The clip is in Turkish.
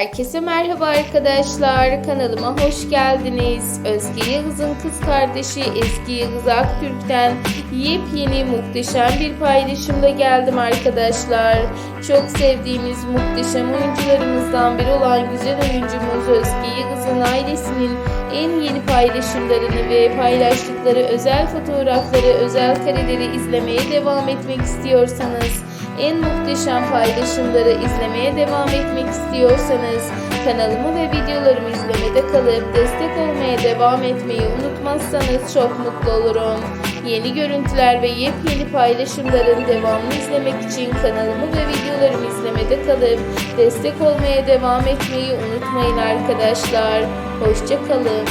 Herkese merhaba arkadaşlar. Kanalıma hoş geldiniz. Özge Yıldız'ın kız kardeşi Eski Yıldız Aktürk'ten yepyeni muhteşem bir paylaşımla geldim arkadaşlar. Çok sevdiğimiz muhteşem oyuncularımızdan biri olan güzel oyuncumuz Özge Yıldız'ın ailesinin en yeni paylaşımlarını ve paylaştıkları özel fotoğrafları, özel kareleri izlemeye devam etmek istiyorsanız en muhteşem paylaşımları izlemeye devam etmek istiyorsanız kanalımı ve videolarımı izlemede kalıp destek olmaya devam etmeyi unutmazsanız çok mutlu olurum. Yeni görüntüler ve yepyeni paylaşımların devamını izlemek için kanalımı ve videolarımı izlemede kalıp destek olmaya devam etmeyi unutmayın arkadaşlar. Hoşçakalın.